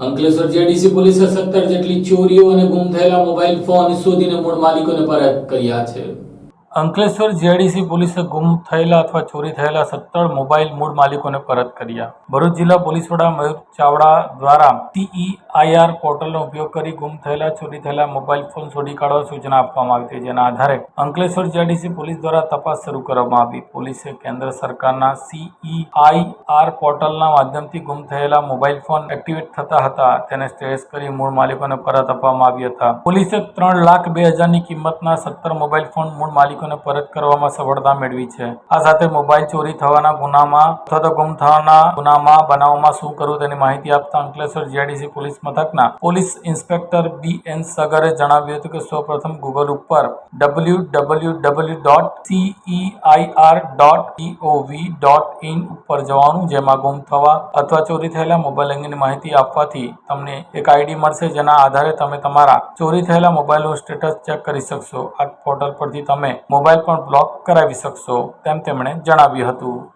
Ankleshwar JDC પોલીસે સત્તર જેટલી ચોરીઓ અને ગુમ થયેલા મોબાઈલ ફોન શોધીને મૂળ માલિકોને પરત કર્યા છે. અંકલેશ્વર જીઆઈડીસી પોલીસે ગુમ થયેલા અથવા ચોરી થયેલા સત્તર મોબાઈલ મૂળ માલિકોને પરત કર્યા. ભરૂચ જિલ્લા પોલીસ વડા મયુર ચાવડા દ્વારા ટીઈઆઈઆર પોર્ટલનો ઉપયોગ કરી ગુમ થયેલા, ચોરી થયેલા મોબાઈલ ફોન શોધી કાઢવા સૂચના આપવામાં આવી હતી. જેના આધારે અંકલેશ્વર જીઆઈડીસી પોલીસ દ્વારા તપાસ શરૂ કરવામાં આવી. પોલીસે કેન્દ્ર સરકારના સીઈઆઈઆર પોર્ટલના માધ્યમથી ગુમ થયેલા મોબાઈલ ફોન એક્ટિવેટ થતા હતા. તેને ટ્રેસ કરી મૂળ માલિકોને પરત આપવામાં આવ્યા હતા. પોલીસે ત્રણ લાખ બે હજારની કિંમતના સત્તર મોબાઈલ ફોન મૂળ માલિકોને પરત કરવામાં સફળતા મેળવી છે. આ સાથે મોબાઈલ ચોરી થવાના ગુનામાં અથવા તો ગુમ થવાના ગુનામાં બનાવમાં શું કરવું તેની માહિતી આપતા અંકલેશ્વર જીઆઈડીસી પોલીસ મથકના police inspector B N Sagare જણાવ્યું હતું કે સૌપ્રથમ ગૂગલ ઉપર W W W dot CEIR dot gov dot in ઉપર જવાનું, જેમાં ગુમ થવા અથવા ચોરી થયેલા મોબાઈલ અંગેની માહિતી આપવાથી તમને એક આઈડી મળશે, જેના આધારે તમે તમારા ચોરી થયેલા મોબાઈલનું સ્ટેટસ ચેક કરી શકશો. આ પોર્ટલ પરથી તમે મોબાઈલ પણ બ્લોક કરાવી શકશો તેમ તેમણે જણાવ્યું હતું.